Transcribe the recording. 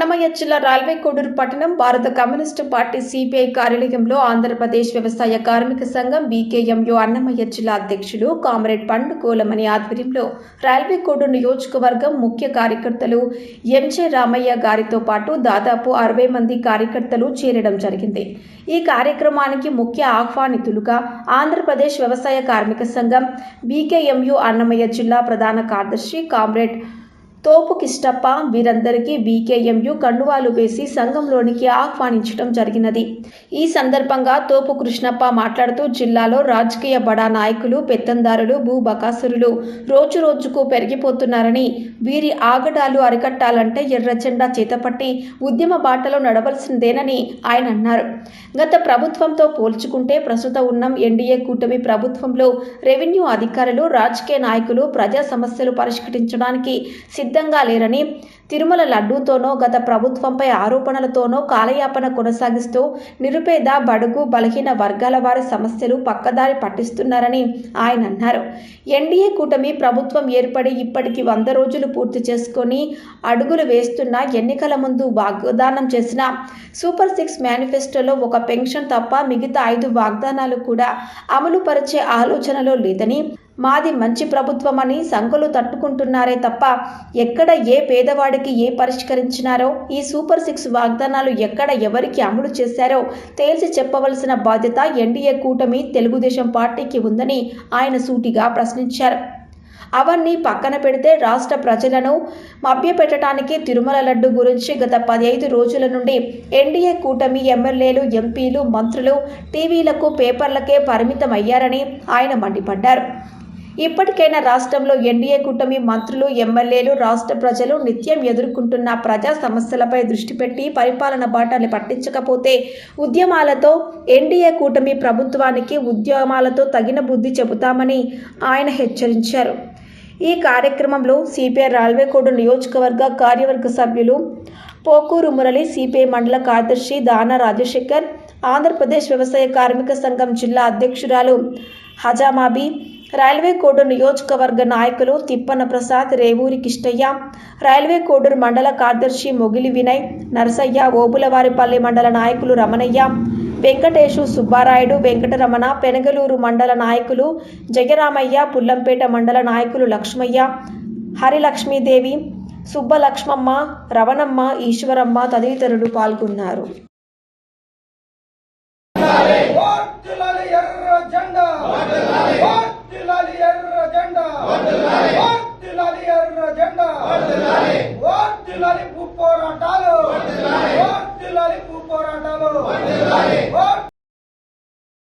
అన్నమయ్య జిల్లా రైల్వే కోడూరు పట్టణం భారత కమ్యూనిస్టు పార్టీ సిపిఐ కార్యాలయంలో ఆంధ్రప్రదేశ్ వ్యవసాయ కార్మిక సంఘం బీకేఎంయు అన్నమయ్య జిల్లా అధ్యక్షులు కామ్రేడ్ పండు కోలమని ఆధ్వర్యంలో రైల్వే కోడూరు నియోజకవర్గం ముఖ్య కార్యకర్తలు ఎంజే రామయ్య గారితో పాటు దాదాపు అరవై మంది కార్యకర్తలు చేరడం జరిగింది. ఈ కార్యక్రమానికి ముఖ్య ఆహ్వానితులుగా ఆంధ్రప్రదేశ్ వ్యవసాయ కార్మిక సంఘం బీకేఎంయు అన్నమయ్య జిల్లా ప్రధాన కార్యదర్శి కామ్రేడ్ తోపు కిష్టప్ప వీరందరికీ బీకేఎంయు కండువాలు వేసి సంఘంలోనికి ఆహ్వానించడం జరిగినది. ఈ సందర్భంగా తోపు కృష్ణప్ప మాట్లాడుతూ జిల్లాలో రాజకీయ బడా నాయకులు పెత్తందారులు భూ బకాసురులు రోజు రోజుకు పెరిగిపోతున్నారని వీరి ఆగడాలు అరికట్టాలంటే ఎర్ర జెండా చేతపట్టి ఉద్యమ బాటలో నడవలసిందేనని ఆయన అన్నారు. గత ప్రభుత్వంతో పోల్చుకుంటే ప్రస్తుత ఉన్న ఎన్డీఏ కూటమి ప్రభుత్వంలో రెవెన్యూ అధికారులు రాజకీయ నాయకులు ప్రజా సమస్యలు పరిష్కరించడానికి సిద్ధంగా లేరని తిరుమల లడ్డూతోనో గత ప్రభుత్వంపై ఆరోపణలతోనో కాలయాపన కొనసాగిస్తూ నిరుపేద బడుగు బలహీన వర్గాల వారి సమస్యలు పక్కదారి పట్టిస్తున్నారని ఆయన అన్నారు. ఎన్డీఏ కూటమి ప్రభుత్వం ఏర్పడి ఇప్పటికి వంద రోజులు పూర్తి చేసుకొని అడుగులు వేస్తున్న ఎన్నికల ముందు వాగ్దానం చేసిన సూపర్ సిక్స్ మేనిఫెస్టోలో ఒక పెన్షన్ తప్ప మిగతా ఐదు వాగ్దానాలు కూడా అమలు పరిచే ఆలోచనలో లేదని మాది మంచి ప్రభుత్వమని సంఖలు తట్టుకుంటున్నారే తప్ప ఎక్కడ ఏ పేదవాడికి ఏ పరిష్కరించినారో ఈ సూపర్ సిక్స్ వాగ్దానాలు ఎక్కడ ఎవరికి అమలు చేశారో తేల్చి చెప్పవలసిన బాధ్యత ఎన్డీఏ కూటమి తెలుగుదేశం పార్టీకి ఉందని ఆయన సూటిగా ప్రశ్నించారు. అవన్నీ పక్కన పెడితే రాష్ట్ర ప్రజలను మభ్యపెట్టడానికి తిరుమల లడ్డు గురించి గత పదిహేను రోజుల నుండి ఎన్డీఏ కూటమి ఎమ్మెల్యేలు ఎంపీలు మంత్రులు టీవీలకు పేపర్లకే పరిమితం అయ్యారని ఆయన మండిపడ్డారు. ఇప్పటికైనా రాష్ట్రంలో ఎన్డీఏ కూటమి మంత్రులు ఎమ్మెల్యేలు రాష్ట్ర ప్రజలు నిత్యం ఎదుర్కొంటున్న ప్రజా సమస్యలపై దృష్టి పెట్టి పరిపాలన బాటలు పట్టించకపోతే ఉద్యమాలతో ఎన్డీఏ కూటమి ప్రభుత్వానికి ఉద్యమాలతో తగిన బుద్ధి చెబుతామని ఆయన హెచ్చరించారు. ఈ కార్యక్రమంలో సిపిఐ రైల్వే కోడు నియోజకవర్గ కార్యవర్గ సభ్యులు పోకూరు మురళి సిపిఐ మండల కార్యదర్శి దానా రాజశేఖర్ ఆంధ్రప్రదేశ్ వ్యవసాయ కార్మిక సంఘం జిల్లా అధ్యక్షురాలు హజామాబీ రైల్వే కోడూరు నియోజకవర్గ నాయకులు తిప్పన ప్రసాద్ రేవూరి కిష్టయ్య రైల్వే కోడూరు మండల కార్యదర్శి మొగిలి వినయ్ నరసయ్య ఓబులవారిపల్లి మండల నాయకులు రమణయ్య వెంకటేశు సుబ్బారాయుడు వెంకటరమణ పెనగలూరు మండల నాయకులు జయరామయ్య పుల్లంపేట మండల నాయకులు లక్ష్మయ్య హరిలక్ష్మీదేవి సుబ్బలక్ష్మమ్మ రవణమ్మ ఈశ్వరమ్మ తదితరులు పాల్గొన్నారు వర్ధిల్లాలి ఎర్ర జెండా వర్ధిల్లాలి ఎర్ర జెండా వర్ధిల్లాలి ఎర్ర జెండా వర్ధిల్లాలి భూ పోరాటాలు. పోరాటాలు